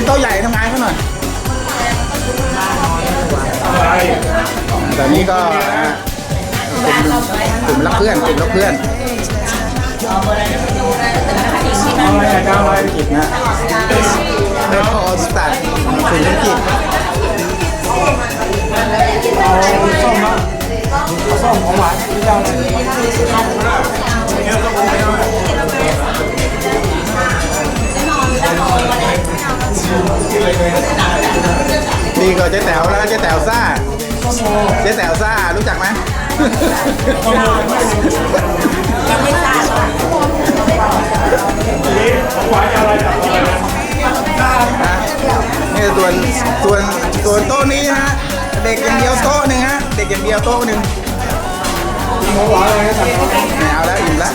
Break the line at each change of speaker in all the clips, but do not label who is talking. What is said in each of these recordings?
กินโต๊ะใหญ่ทำงานเขาหน่อยแต่นี้ก็อะกลุ่มกลุ่มรักเพื่อนกลุ่มรักเพื่อนเราไม่ได้กิจนะเรื่องออสตาร์กลุ่มธุรกิจ
ส้มของหวานที่เรา เลย
นี่ก็เจ๊แต๋วแล้วเจ๊แต๋วซ่าเจ๊แต๋วซ่ารู้จักไหม
ยังไม่ทราบ
นะนี่ส่วนส่วนส่วนโต๊ะนี้ฮะเด็กอย่างเดียวโต๊ะหนึ่งฮะเด็กอย่างเดียวโต๊ะหนึ่ง
หมูหวานอะไรสั่งเขา
ไม่เอาแล้วอิ่มแล้ว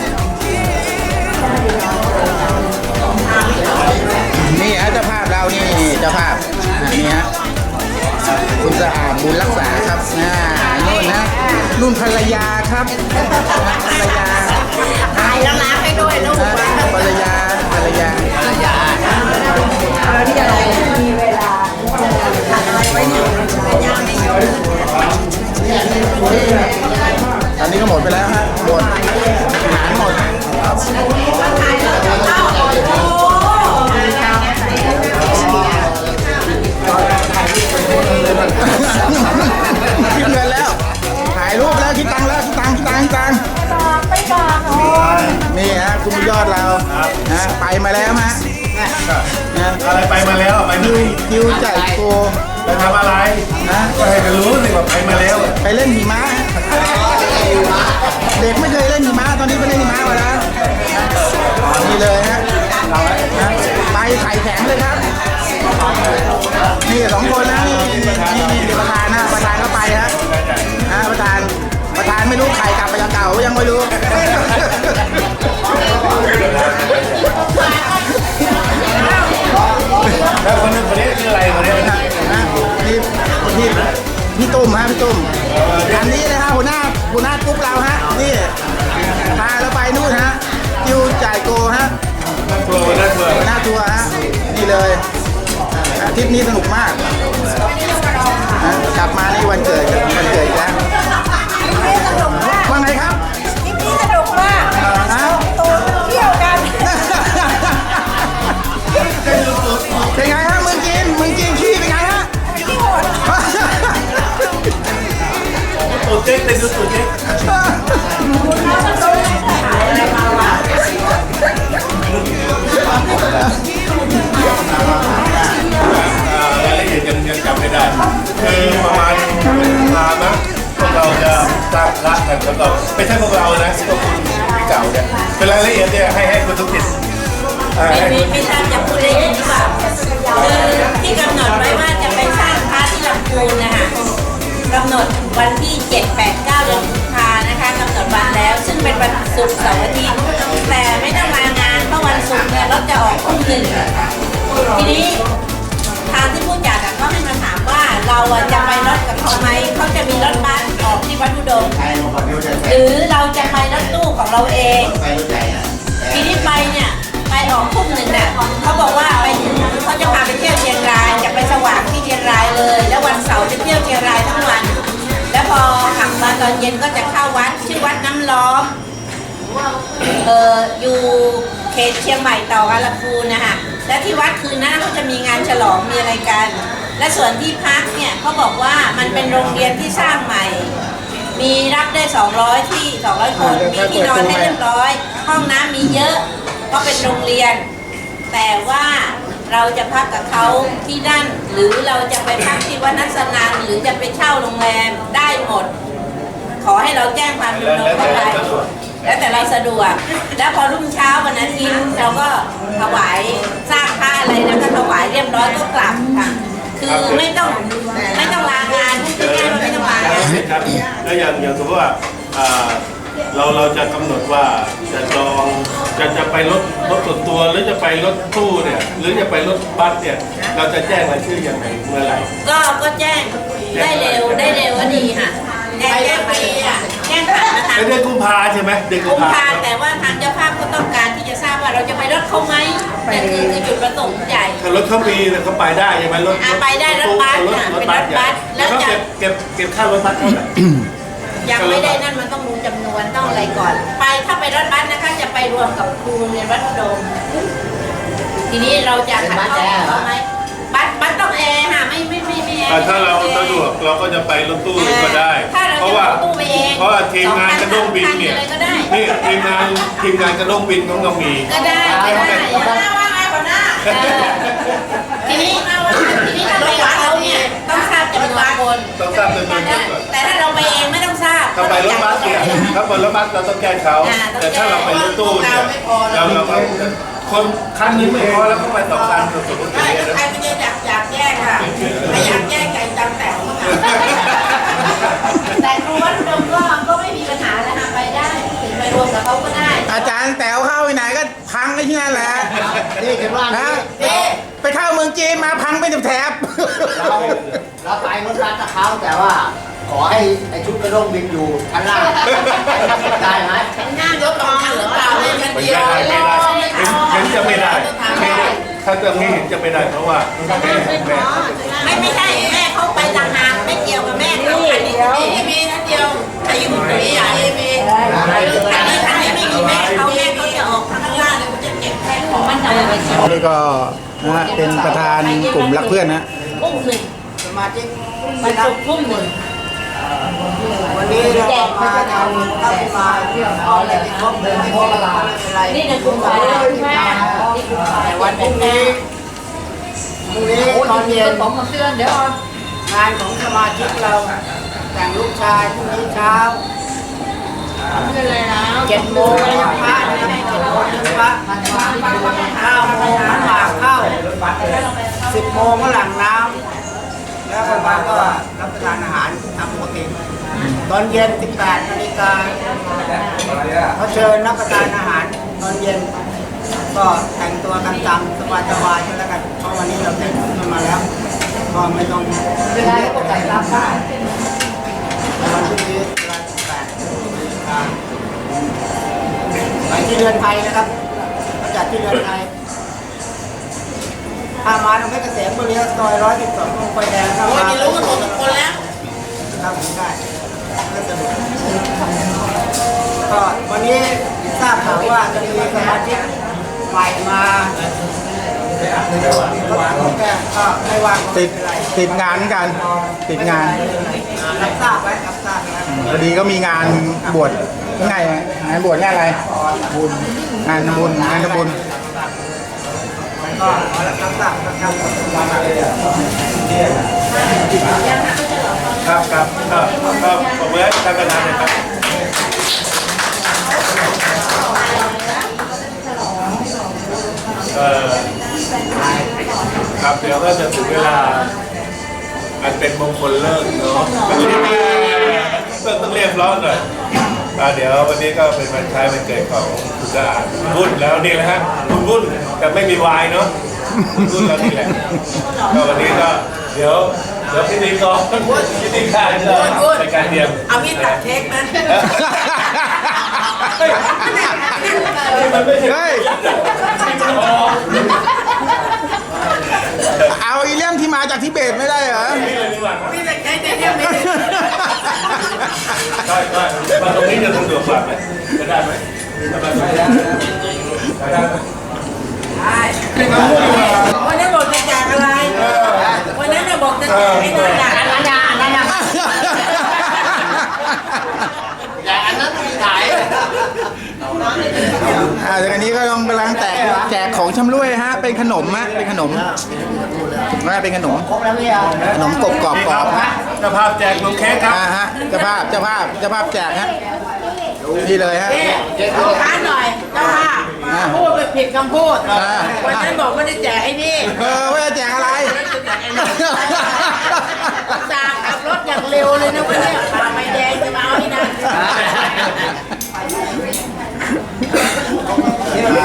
นี่ฮะเจ้าภาพเรานี่เจ้าภาพอ่านี่ฮะ คุณสะอาดบุญรักษาครับอ่านู่นนะนุ่นภรรยาครับภรรยา
ตายแล้วล้างให้ด้วยลูก
ภรรยาภรรยาตอนนี้ก็หมดไปแล้วฮะหมดอาหารหมด คิดเงินแล้วถ่ายรูปแล้วคิดตังค์แล้วคิดตังค์คิดตังค์คิดตังค์นี่ฮะคุณยอดเรานะไปมาแล้วฮะนะ
อะไรไปมาแล้วไป
คิ
มาว
คิวจ่ายโก
ไปทำอะไร
นะ
ก็ให้กันรู้สิว่าไปมาแล้ว
ไปเล่นหิมะเด็กไม่เคยเล่นหิมะตอนนี้ไปเล่นหิมะมาแล้วนี่เลยฮะ นะไปไข่แข็งเลยครับ นี่สองคนนะนี่นี่นี่ประธานนะประธานก็ไปฮะนะประธานประธานไม่รู้ใครกลับไปยังเก่ายังไม่รู้
แล้วคนนึงคนนี้ชื่ออะไรคนนี้
นะนะนี่พี่พี่ตุ้มฮะพี่ตุ้มอันนี้นะฮะหัวหน้าหัวหน้ากรุ๊ปเราฮะนี่พาเราไปนู่นฮะคิวจ่ายโกฮะ
ทัวร์วันนั้นทัวร์
หัวหน้าทัวร์ฮะนี่เลยอาทริปนี้สนุกมากนะกลับมานี่วันเกิดวันเกิดอีกแล้วว่าไงครับ
ทริปนี้สนุกมาก
ฮะ
ตูนเที่ยวกัน
เป็นไงฮะเมืองจีนเมืองจีนขี้เป็นไงฮะ
ที่หมด
ตูดเจ๊กเต็มดูตูดเจ๊ก คือประมาณพามั้งพวกเราจะสร้างรักกันแล้วก็ไม่ใช่พวกเรานะพวกคุณพี่เก่าเนี่ยเป็นรายละเอียดเนี่ยให้ให้คุณทุกทิศอ่า
ไม่
ให้
มี
คุณ
ไม่ทราบจะพูดได้ยินหรือเปล่าคือที่กำหนดไว้ว่าจะไปสร้างพระที่ลำพูนนะคะกำหนดวันที่ 7 8 9เดือนกุมภานะคะกำหนดวันแล้ว ซึ่งเป็นวันศุกร์เสาร์อาทิตย์แต่ไม่ต้องมางานเพราะวันศุกร์เนี่ยรถจะออกทุ่มหนึ่งทีนี้ทางที่ผู้จัดอะก็ให้มาถามว่า เราอะจะไปรถกับเขาไหมเขาจะมีรถบัสออกที่วัดอุดมหรือเราจะไปรถตู้ของเราเองทีนี้ไปเนี่ยไปออกทุ่มหนึ่งเนี่ยเขาบอกว่าไปถึงเขาจะพาไปเที่ยวเชียงรายจะไปสว่างที่เชียงรายเลย แล้ววันเสาร์จะเที่ยวเชียงรายทั้งวัน แล้วพอขับมาตอนเย็นก็จะเข้าวัดชื่อวัดน้ำล้อมเอออยู่เขตเชียงใหม่ต่อกันลำพูนนะคะและที่วัดคืนนั้นเขาจะมีงานฉลองมีอะไรกัน และส่วนที่พักเนี่ยเขาบอกว่ามันเป็นโรงเรียนที่สร้างใหม่ มีรับได้ 200 ที่ 200 คน มีที่นอนให้เรียบร้อย ห้องน้ำมีเยอะเพราะเป็นโรงเรียน แต่ว่าเราจะพักกับเขาที่นั่น หรือเราจะไปพักที่วัดนัสนันหรือจะไปเช่าโรงแรมได้หมด ขอให้เราแจ้งความจำนงเข้าไปแล้วแต่เราสะดวก แล้วพอรุ่งเช้าวันอาทิตย์เราก็ถวายสร้างผ้าอะไรนะก็ถวายเรียบร้อยก็กลับค่ะ คือไม่ต้องไม่ต้องลางานพูดง่ายๆว่าไม่ต้องลางาน
ครับแล้วอย่างอย่างสมมติว่าอ่าเราเราจะกำหนดว่าจะจองจะจะไปรถรถส่วนตัวหรือจะไปรถตู้เนี่ยหรือจะไปรถบัสเนี่ยเราจะแจ้งรายชื่อยังไงเมื่อไหร่
ก็ก็แจ้งได้เร็วได้เร็วก็ดีค่ะ แจ้งแจ้งไปอะแจ้งผ่านมาทาง
เป็นเดือนกุมภาใช่ไหมเดือนกุ
กุ
ม
ม
ภา
ภาแต่ว่าทางเจ้าภาพก็ต้องการที่จะทราบว่าเราจะไปรถเขาไหมนั่นคือคือจุดประสงค์ใหญ่
ถ้ารถเขามีเนี่ยเขาไปได้ใช่ไหมรถ
อะไปได้รถบัสน่ะ
รถบัส
เป็นรถบัส
แล้
แล้วว
เขา
จะ
เก็บเก็บเก็บค่ารถบัสเท่าไหร่
ยังไม่ได้นั่นมันต้องรู้จำนวนต้องอะไรก่อน ไปถ้าไปรถบัสนะคะจะไปรวมกับครูโรงเรียนวัดโดมทีนี้เราจะขัดข้องเขาไหม บัสบัสต้องแอร์ค่ะไม่ไม่ไม่ไม่แอร์
อะถ้าเราสะดวกเราก็จะไปรถตู้ก็ได้
ถ้าเรา
เพราะ
จะ
ว่า
เอาตู้ไปเอง
เพราะว่าทีมงานกระด้งบินเนี่ย
สองพันสามพันอะไรก็ได้
นี่ทีมงานทีมงานกระด้งบินของเรามี
ก็ได้ก็ได้ว่าไงหัวหน้าทีนี้ทีนี้ถ้าไปกับเขาเนี่ยต้องทราบจำนวนคน
ต้องทราบจำนวนคนก่อน
แต่ถ้าเราไปเองไม่ต้องทราบ
ถ้าไปรถบัสเนี่ยถ้าไปรถบัสเราต้องแก้เขา
อ่าต้องแก้
แต่ถ้าเราไปรถตู้เนี่ยเราเราไป คนคันนึงไม่พอแล้วก็ไปสองคันสมมติอย่าง
ใช่
เงี้ย
ใคร
นะ
ไม่ได้อยากอยากแยกค่ะไม่อยากแยกไก่จำแต่ของมันแต่ครูวัดดมก็ก็ไม่มีปัญหาแล้วค่ะไปได้ถึงไปรวมกับเขาก็ได้
อาจารย์แต๋วเข้าไปไหนก็พังไอ้ที่นั่นแหละ
นี่คิดว่า
นะ
นี่
เอ๊ะ
ไปเข้าเมืองจีนมาพังไปแถบ
เราเราไปรถร้านกับเขาแต่ว่า ขอให้ไอ้ชุดกระด้งบินอยู่ชั้นล่างได้ไหม
หน้ายกกองหรือเปล่าเลยกัน
ไม่
เดีย
ถ้าเรื่องนี้เห็นจะไม่ได้เพราะว่าแม่แม่
ไม่ไม่ใช่แม่เขาไปต่างหากไม่เกี่ยวกับแม่เขาอันนี้มีมีนั่นเดียวใครอยู่ตรงนี้อะมีมีอันนี้อันนี้ไม่มีแม่เขาแม่เขาจะออกข้างล่างเลยเขาจะเก็บแค่ของมันเอาไปเก็บ
นี่ก็นะฮะเป็นประธานกลุ่มรักเพื่อนนะ
ทุ่มหนึ่ง
สมาชิก
มันสุกร์ทุ่มหนึ่ง
วันนี้เรามาทำเข้ามาเอาอะไรไปครบเลยไม่เป็นไร
นี่ในกลุ่มขายแม่นี่กลุ่มขาย
แต่วันพรุ่งนี้พรุ่งนี้ตอนเย็น
ผมมาเตือนเดี๋ยว
งานของสมาชิกเราแต่งลูกชายพรุ่งนี้เช้า
เตือนเลยนะ
เจ็ดโมงยังพระนะครับเจ็ดโมงยังพระเก้าโมงน้ำหมากเข้าสิบโมงก็หลังน้ำแล้วก็มาก็รับประทานอาหาร ตามปกติตอนเย็น 18นาฬิกาเขาเชิญรับประทานอาหารตอนเย็น ก็แต่งตัวกันตามสบายๆก็แล้วกันเพราะวันนี้เราเต้นกันมาแล้วก็ไม่ต้องเวลาก็แต่งรับได้วันพรุ่งนี้เวลา18นาฬิกาไปที่เรือนไทยนะครับมาจัดที่เรือนไทยถ้ามาตรงเพชรเกษมก็เลี้ยวซอยร้อยสิบสองตรงไฟแดงครับ
โอ้ยนี่รู้กันหมดทุกคนแล้ว
ครับผมได้ ก็สะดวกก็วันนี้ทราบข่าวว่าจะมีสมาชิกใหม่มาก็แก้ก็ไม่ว่างก็
ติ
ไม่
ด
เป็นไร
ติดงานเหมือนกันติดงาน
รับทราบไว้รับทราบไว้
พอดีก็มีงานบวชไงงานบวชงานอะไรบุญงานบุญงานบุญ
ก็ขอรับทราบรับทราบ
ครับครับก็ก็ผมให้ท่านประธานนะครับเอ่อครับเดี๋ยวก็จะถึงเวลาอันเป็นมงคลเลิกเนาะก็ต้องเรียบร้อยหน่อยอ่าเดี๋ยววันนี้ก็เป็นวันคล้ายวันเกิดของคุณดาวุ่นแล้วนี่แหละฮะวุ่นวุ่นแต่ไม่มีวายเนาะวุ่นแล้วนี่แหละก็วันนี้ก็เดี๋ยว ดี๋ยวพิธีกรพิธีการจะในการเตรียม
เอามีดตัดเค้กนะ
เฮ้ยนี่มันไม่ใช่
เฮ้ยเอาอีเรื่องที่มาจากทิเบตไม่ได้เหรอ
นี่เลยดีกว่า
มีแต่เค้กแต่เนี่ยไม่ได้
ใช่ใช่มาตรงนี้จะสะดวกกว่าไหมจะได้ไหมจะได้ไหมได้ไหม
วันนั้นบอกจะแจกอะไร วันนั้นน่ะบอกจะแจกไอ้นั่นน่ะอันนั้นน่ะอันนั้นน่ะ
แต่อันนั้นไม่ขาย
อ่าจากอันนี้ก็ต้องกำลังแตกแจกของชำร่วยฮะ เป็นขนมฮะเป็นขนมว่าเป็นขนม
ครบแล้วเนี่ย
ขนมกรอบกรอบ
นี่
กร
ค
อ
รับบ
ฮะ
เจ้าภาพแจกนมเค้กครับ
อ่าฮะเจ้าภาพเจ้าภาพเจ้าภาพแจกฮะนี่เลยฮะ
ลูกค้าหน่อยเจ้าค่ะพูดไปผิดคำพูด
อ่า
วันนั้นบอกว่าจะแจกไอ้นี่
เออว่าจะแจกอะไร
จากขับรถอย่างเร็วเลยนะวันเนี้ยฝ่าไฟแดงจะมาเอาให้นะ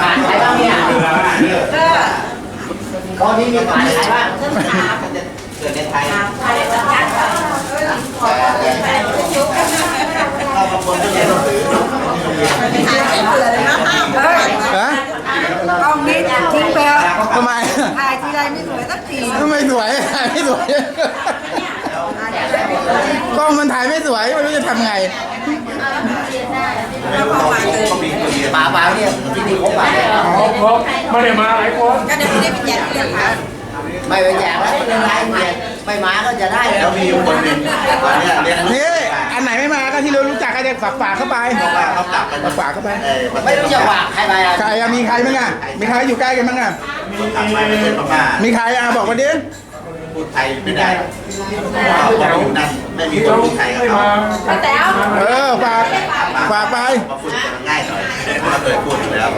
ขายขายบ้างเนี่ย
ก็
ตอนนี้มีขายขายบ้าง
เรื่องถาม
เกิดในไทย
ถามใครสักอย่างก่อน
เราบางคนก็เรียนหนังสือ
ถามไม่เบื่อเลยนะห้าม
ฮะ ไม่สวยถ่ายไม่สวยกล้องมันถ่ายไม่สวยไม่รู้จะทำไง
ป่าป่าเนี่ยที่นี่เขาป่าเนี่ย
ไม่ได้มาหลายคน
ก็เดี๋ยวไม่ได้ไปแจกเรื่องค่ะ
ไม่ไปแจกแล้วไม่เป็นไรเนี่ยไม่มาก็จะได้แล้วมีคนหนึ่งเนี่ยเรียน
นี่อันไหนไม่มาก็ที่เรารู้จัก ก็จะฝากฝากเข้าไป
เขากลับไป
ฝากฝากเข้าไป
ไม่รู้จะฝากใครไปอะ
ใครอะมีใครบ้างอะมีใครอยู่ใกล้กันบ้างอะ
กลับไปไม่เป็นพม่า
มีใครอะบอกมาดิ
พูดไทยไม่ได้เขาอยู่นั่นไม่มีคนพูดไทยกับ
ไม่
เขา
มา
ป้าแต๋ว
เออฝากฝากไป
มาพูดกันง่ายหน่อยเขาเคยพูดอยู่แล้ว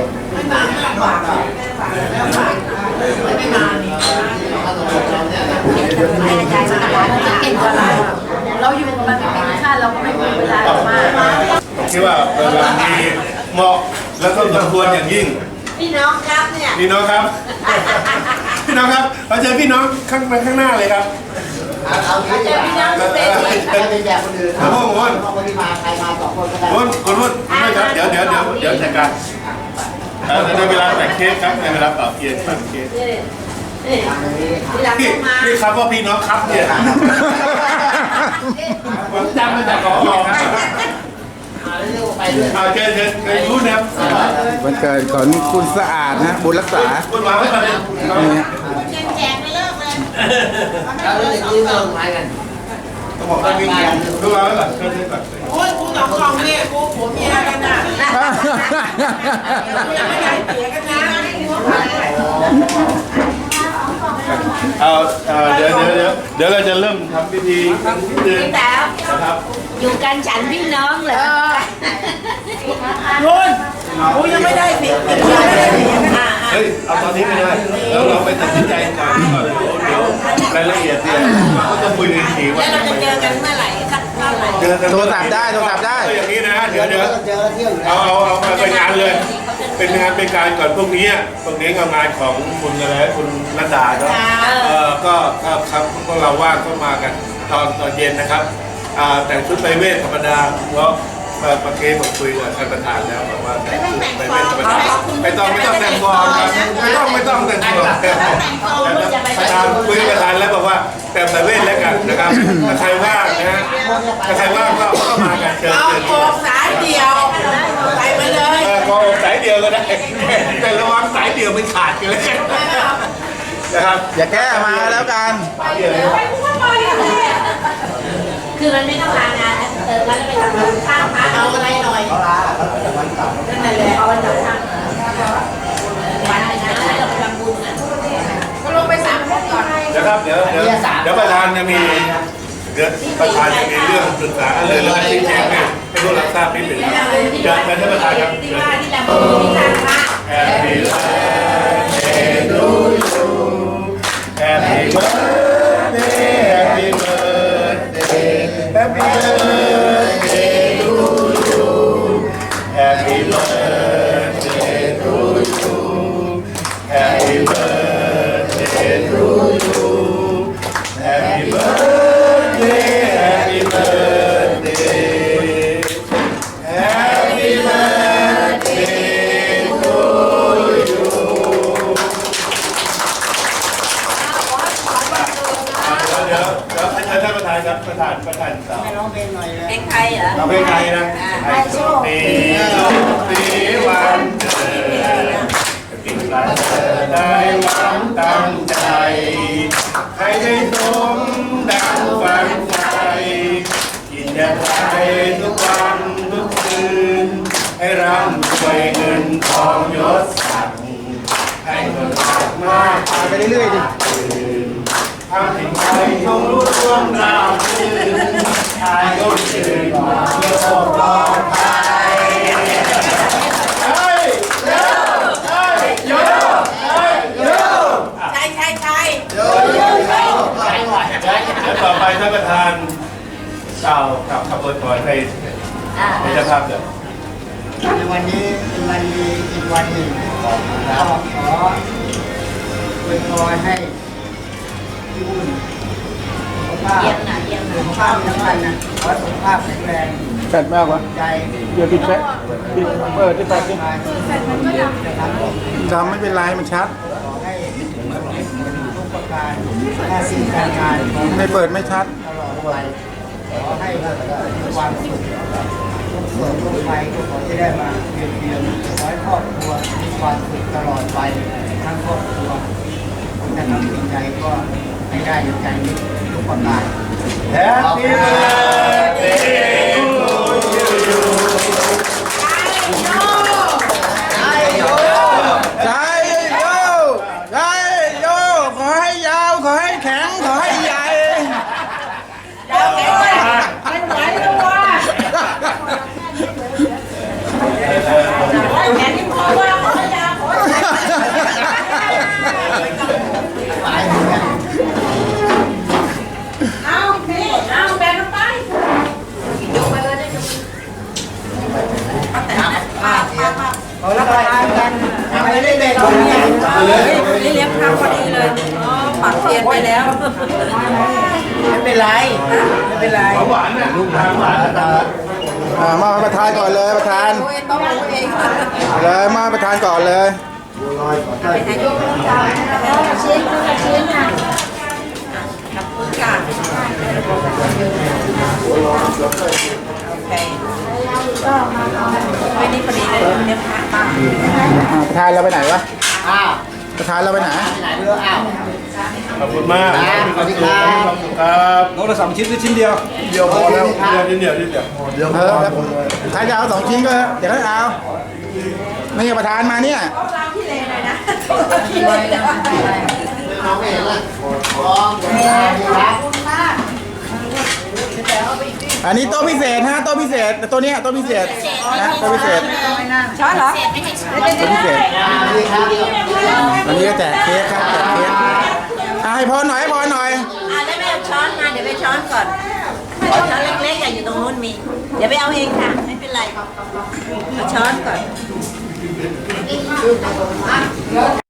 เราอยู่มันเป็นธรรมชาติเราก็ไม่มีเวลามาก
ผมคิดว่าเวลามีเหมาะแล้วก็สมควรอย่างยิ่ง
พี่น้องครับเนี่ย
พี่น้องครับ พี่น้องครับเราเจอพี่น้องข้างข้างหน้าเลยครับ
เอาที่จะไปแจกคนอื่นเอาคนที่มาใครมาสองคนก็ได้
คุณคุณพูดไม่ครับเดี๋ยวเดี๋ยวเดี๋ยวเดี๋ยวจัดการเอ่อในเวลาแบ่งเค้กครับในเวลาเป่าเค้กตัดเค้ก
ทีหลัง
พี่
ต้องมา
พี่ครับว่าพี่น้องครับเนี่ยผมจำมาจากของเราครับ
ไปด้วย
เอาเชิญเชิญเชิญรุ่นนะครับ
วันเกิดของคุณสะอาดนะบุญรักษา
คุณวางไว้ก่อนเลย
นี่
แจกไม่เลิกเลย
แล้วเรื่องนี้เรื่องอะไรกัน
ต้องบอกว่ามีเงินคุณวางไว้ก่อนเชิญเชิญก่อน
โอ้ยกูสองกล่องเนี่ยกูผัวเมียกันน่ะยังไม่ได้เสียกันนะ
เอาเอาเดี๋ยวเดี๋ยวเดี๋ยวเดี๋ยวเราจะเริ่มทำพิธีนิดนึง
พี่แต๋ว
นะครับ
อยู่กันฉันพี่น้องเหรอ
นุ่นกูยังไม่ได้เสียกูยังไม่ได้เสียกัน
อ่า
เฮ้ยเอาตอนนี้ไม่ได้แล้วเราไปตัดสินใจก่อนก่อนเดี๋ยวรายละเอียดเนี่ยก็จะคุยกันอีกทีว่า
แล้วเราจะเจอกันเมื่อไหร่สัก เท่าไหร่
เจอกัน
โทรศัพท์ได้โทรศัพท์ได้
ก็อย่างนี้นะเดี๋ยวเดี๋ยว
เจอเที่ยวอยู่
เอาเอาเอามาเป็นงานเลย เป็นงานเป็นการก่อนพวกนี้พวกนี้ก็งานของคุณอะไรคุณรัตดาเนาะเออก็ก็ครับพวกเราว่างก็มากันตอนตอนเย็นนะครับอ่าแต่งชุดไปเวทธรรมดาเพราะ เมื่อกี้ผมคุยกับท่านประธานแล้วบอกว่าแต่งชุดไปเวทธรรมดาไม่ต้องไม่ต้องแต่งฟอร์มครับไม่ต้องไม่ต้องแต่งฟอร์มประธานคุยกับประธานแล้วบอกว่าแต่งไปเวทแล้วกันนะครับถ้าใครว่างนะฮะถ้าใครว่างก็ก็มากันเชิญ
เอา
เชิญ
โกงสายเดียวใส่มาเลย
เออก็สายเดียวก็ได้แต่ระวังสายเดียวมันขาดกันเลยนะครับ
อย่าแก้มาแล้วกัน
สายเดียวเลย
คือมันไม่ต้องลางานนะเออแล้วไปทำข้างพระเอาอะไรหน่อย
เขาลาเขาจะวันเสาร์
นั่นแหละเอาวันจับข้างวันไหนะให้เราไปทำบุญนะก็ลงไปสามคนก่อน
เดี๋ยวครับเดี๋ยวเดี๋ยวเดี๋ยวประธานจะมีเดี๋ยวประธานจะมีเรื่องศึกษาอะไรเรื่องชี้แจงให้ให้พวกเราทราบนิดหนึ่งครับเชิญเชิญท่านประธานครับ
ที่ว่าที่ลำพูนที่สร้างพระ
Happy birthday to you Happy birthday กินยาไทยทุกวันทุกคืน ให้ร่ำรวยเงินทองยศศักดิ์ให้คนรักมาก
พาไปเรื่อยๆดิ
ทำสิ่งใดจงรู้ร่วงราวชื่นชายก็ชื่นโลกปลอดภัยเฮ้ยเย้เฮ้ยโยเฮ้ยต่อไปท่านประธาน กล่าวกับขบวนก่อนให้
อ่า
ให้เจ้าภาพเดี๋ยว
ในวันนี้เป็นวันดีอีกวันหนึ่งก็ขออวยพรให้ที่บุญสุขภาพ
เยี่ยมนะเยี่ยม
สุ
นะ
ขภาพทั้งวันนะขอสุขภาพแข็งแรง
แปดมากวะ
ใจ
เดี๋ยวปิดแฟปิดเปิดที่แปดดิ
มานะครับผม
ทำไม่เป็นไรมันชัด
ขอให้ทุกประการหน้าที่การงานของ
ไม่เปิดไม่ชัด
ตลอดไป ขอให้ความสุขทุกส่วนทุกไปก็ขอจะได้มาเพียงเพียงขอให้ครอบครัวมีความสุขตลอดไปทั้งครอบครัวผมจะทำสิ่งใดก็ให้ได้อย่างใจทุกประการ Happy birthday
ใจโยใจโยขอให้ยาว ขอให้แข็ง ขอให้ใหญ่
แขนที่พอว่าขอยาขอ เอาพี่เอาแบนไปยกไปเลยได้ยกป้าป้าป้า
เอาละไปกันทำอะ ไรได้เด็กคนนี้
นี่เลี้ยงข้าวพอดีเลยอ๋อปักเทียนไปแล้ว
ไม่เป็นไรไม่เป็นไร
ของหวานน่ะลูกทางหวานนะ
อ่ามาประธานก่อนเลยประธาน
โอ้ยต้องรู้เอง
เลยมาประธานก่อนเลย
ไปให้ยกชิ้นชิ้นค่ะขอบคุณค่ะโอเคไม่นี่พอดีเลยเลี้ยงพระป้า
อ่าประธานเราไปไหนวะ
อ้าว
ประธานเราไปไหน
ไหนไม่รู้อ้าว
ขอบคุณมาก
ครับสวัสดีครับ
ขอบคุณครับ
นกละสองชิ้นหรือชิ้นเดียว
เดียวพอแล้วเดียวนิดเดียวนิดเดียว
เออครับใครจะเอาสองชิ้นก็เดี๋ยวให้เอานี่ประธานมาเนี่ย
ที่เลยหน่อยนะที่เลยนะ
น้องไม่เห็นเลยมองครับ
อันนี้โต๊ะพิเศษฮะโต๊ะพิเศษแต่ตัวเนี้ยโต๊ะพิเศษนะโต๊ะพิเศษ
ช้อนเหรอ
โต๊ะพิเศษ
ดีครับ
วันนี้ก็แจกเค้กครับแจกเค้กอะให้พรหน่อยให้พรหน่อย
อ่าได้ไปเอาช้อนมาเดี๋ยวไปช้อนก่อนเอาช้อนเล็กๆอะอยู่ตรงนู้นมี เดี๋ยวไปเอาเองค่ะไม่เป็นไรเอาช้อนก่อน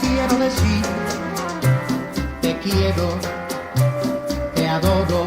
quiero decir, te quiero, te adoro,